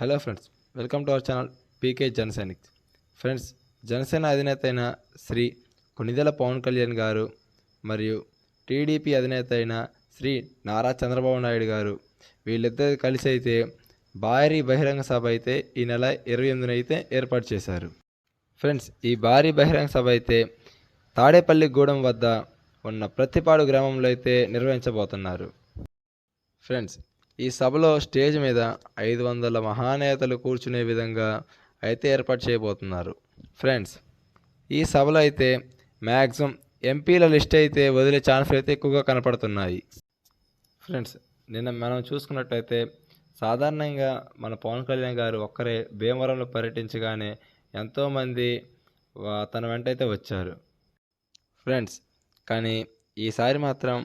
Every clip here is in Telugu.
Hello friends welcome to our channel PK Janasainik. Friends Janasena అధినేత అయిన శ్రీ కొనిదెల పవన్ కళ్యాణ్ గారు మరియు టీడీపీ అధినేత అయిన శ్రీ నారా చంద్రబాబు నాయుడు గారు వీళ్ళిద్దరు కలిసి అయితే భారీ బహిరంగ సభ అయితే ఈ నెల ఇరవై ఎనిమిదిన అయితే ఏర్పాటు చేశారు. ఫ్రెండ్స్ ఈ భారీ బహిరంగ సభ అయితే తాడేపల్లి గూడెం వద్ద ఉన్న ప్రతిపాడు గ్రామంలో అయితే నిర్వహించబోతున్నారు. ఫ్రెండ్స్ ఈ సభలో స్టేజ్ మీద ఐదు వందల మహానేతలు కూర్చునే విధంగా అయితే ఏర్పాటు చేయబోతున్నారు. ఫ్రెండ్స్ ఈ సభలో అయితే మ్యాక్సిమం ఎంపీల లిస్ట్ అయితే వదిలే ఛాన్స్ అయితే ఎక్కువగా కనపడుతున్నాయి. ఫ్రెండ్స్ నిన్న మనం చూసుకున్నట్టయితే సాధారణంగా మన పవన్ కళ్యాణ్ గారు ఒక్కరే భీమవరంలో పర్యటించగానే ఎంతోమంది తన వెంట అయితే వచ్చారు. ఫ్రెండ్స్ కానీ ఈసారి మాత్రం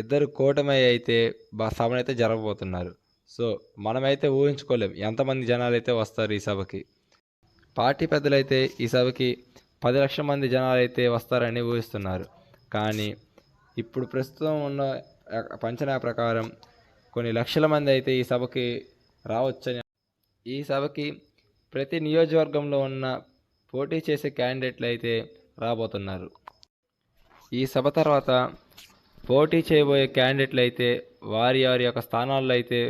ఇద్దరు కూటమి అయితే బా సభను అయితే జరగబోతున్నారు. సో మనమైతే ఊహించుకోలేం ఎంతమంది జనాలు అయితే వస్తారు ఈ సభకి. పార్టీ పెద్దలైతే ఈ సభకి పది లక్షల మంది జనాలు అయితే వస్తారని ఊహిస్తున్నారు. కానీ ఇప్పుడు ప్రస్తుతం ఉన్న పంచనా ప్రకారం కొన్ని లక్షల మంది అయితే ఈ సభకి రావచ్చని ఈ సభకి ప్రతి నియోజకవర్గంలో ఉన్న పోటీ చేసే క్యాండిడేట్లు అయితే రాబోతున్నారు. ఈ సభ తర్వాత పోటీ చేయబోయే క్యాండిడేట్లు అయితే వారి వారి యొక్క స్థానాల్లో అయితే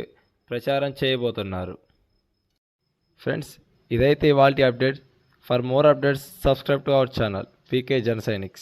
ప్రచారం చేయబోతున్నారు. ఫ్రెండ్స్ ఇదైతే ఇవాల్టి update. For more updates subscribe to our channel PK Janasainiks.